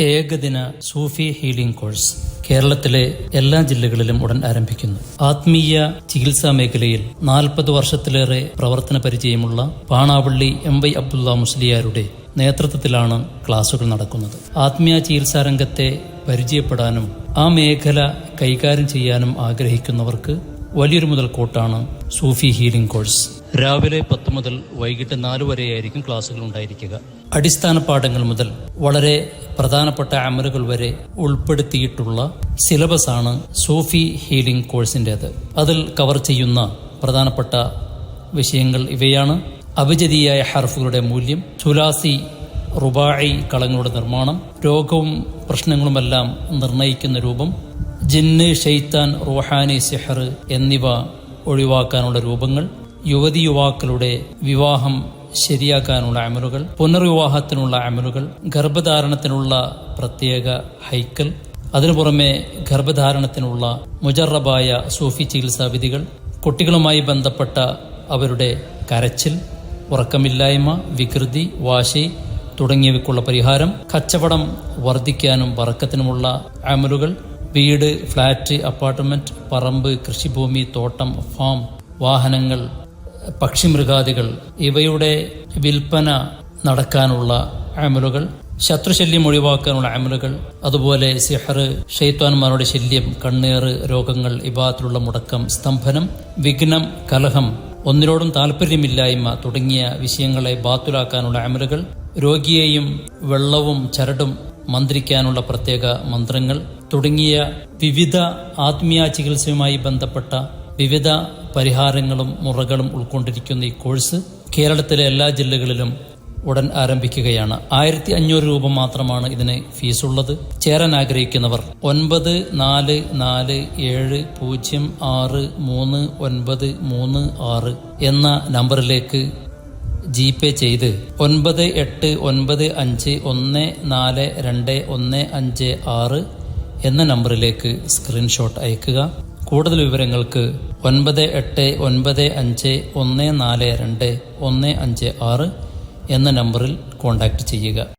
ഏകദിന സൂഫി healing course കേരളത്തിലെ എല്ലാ ജില്ലകളിലും ഉടൻ ആരംഭിക്കുന്നു. ആത്മീയ ചികിത്സാ മേഖലയിൽ നാൽപ്പത് വർഷത്തിലേറെ പ്രവർത്തന പരിചയമുള്ള പാണാവള്ളി എം വൈ അബ്ദുള്ള മുസ്ലിയാരുടെ നേതൃത്വത്തിലാണ് ക്ലാസുകൾ നടക്കുന്നത്. ആത്മീയ ചികിത്സാ രംഗത്തെ പരിചയപ്പെടാനും ആ മേഖല കൈകാര്യം ചെയ്യാനും ആഗ്രഹിക്കുന്നവർക്ക് വലിയൊരു മുതൽക്കൂട്ടാണ് സൂഫി ഹീലിംഗ് കോഴ്സ്. രാവിലെ പത്ത് മുതൽ വൈകിട്ട് നാല് വരെയായിരിക്കും ക്ലാസ്സുകൾ ഉണ്ടായിരിക്കുക. അടിസ്ഥാന പാഠങ്ങൾ മുതൽ വളരെ പ്രധാനപ്പെട്ട അമലുകൾ വരെ ഉൾപ്പെടുത്തിയിട്ടുള്ള സിലബസ് ആണ് സൂഫി ഹീലിംഗ് കോഴ്സിന്റെത്. അതിൽ കവർ ചെയ്യുന്ന പ്രധാനപ്പെട്ട വിഷയങ്ങൾ ഇവയാണ്. അഭിജതിയായ ഹർഫുകളുടെ മൂല്യം സുലാസി റുബായി കളങ്ങളുടെ നിർമ്മാണം രോഗവും പ്രശ്നങ്ങളുമെല്ലാം നിർണയിക്കുന്ന രൂപം ജിന്ന് ഷെയ്ത്താൻ റൂഹാനി സിഹർ എന്നിവ ഒഴിവാക്കാനുള്ള രൂപങ്ങൾ യുവതി യുവാക്കളുടെ വിവാഹം ശരിയാക്കാനുള്ള അമലുകൾ പുനർവിവാഹത്തിനുള്ള അമലുകൾ ഗർഭധാരണത്തിനുള്ള പ്രത്യേക ഹൈക്കൽ അതിനു പുറമെ ഗർഭധാരണത്തിനുള്ള മുജറബായ സൂഫി ചികിത്സാ വിധികൾ കുട്ടികളുമായി ബന്ധപ്പെട്ട അവരുടെ കരച്ചിൽ ഉറക്കമില്ലായ്മ വികൃതി വാശി തുടങ്ങിയവയ്ക്കുള്ള പരിഹാരം കച്ചവടം വർദ്ധിക്കാനും വറക്കത്തിനുമുള്ള അമലുകൾ വീട് ഫ്ളാറ്റ് അപ്പാർട്ട്മെന്റ് പറമ്പ് കൃഷിഭൂമി തോട്ടം ഫാം വാഹനങ്ങൾ പക്ഷിമൃഗാദികൾ ഇവയുടെ വിൽപ്പന നടക്കാനുള്ള അമലുകൾ ശത്രുശല്യം ഒഴിവാക്കാനുള്ള അമലുകൾ അതുപോലെ സിഹർ ഷെയ്ത്താൻമാരുടെ ശല്യം കണ്ണേറ് രോഗങ്ങൾ ഇബാത്തിലുള്ള മുടക്കം സ്തംഭനം വിഘ്നം കലഹം ഒന്നിനോടും താല്പര്യമില്ലായ്മ തുടങ്ങിയ വിഷയങ്ങളെ ബാത്തുലാക്കാനുള്ള അമലുകൾ രോഗിയെയും വെള്ളവും ചരടും മന്ത്രിക്കാനുള്ള പ്രത്യേക മന്ത്രങ്ങൾ തുടങ്ങിയ വിവിധ ആത്മീയ ചികിത്സയുമായി ബന്ധപ്പെട്ട വിവിധ പരിഹാരങ്ങളും മുറകളും ഉൾക്കൊണ്ടിരിക്കുന്ന ഈ കോഴ്സ് കേരളത്തിലെ എല്ലാ ജില്ലകളിലും ഉടൻ ആരംഭിക്കുകയാണ്. ആയിരത്തി അഞ്ഞൂറ് രൂപ മാത്രമാണ് ഇതിന് ഫീസുള്ളത്. ചേരാൻ ആഗ്രഹിക്കുന്നവർ ഒൻപത് നാല് നാല് ഏഴ് പൂജ്യം ആറ് മൂന്ന് ഒൻപത് മൂന്ന് ആറ് എന്ന നമ്പറിലേക്ക് ജി പേ ചെയ്ത് ഒൻപത് എട്ട് ഒൻപത് അഞ്ച് ഒന്ന് നാല് രണ്ട് ഒന്ന് അഞ്ച് ആറ് എന്ന നമ്പറിലേക്ക് സ്ക്രീൻഷോട്ട് അയക്കുക. കൂടുതൽ വിവരങ്ങൾക്ക് ഒൻപത് എട്ട് ഒൻപത് അഞ്ച് ഒന്ന് നാല് രണ്ട് ഒന്ന് അഞ്ച് ആറ് എന്ന നമ്പറിൽ കോൺടാക്റ്റ് ചെയ്യുക.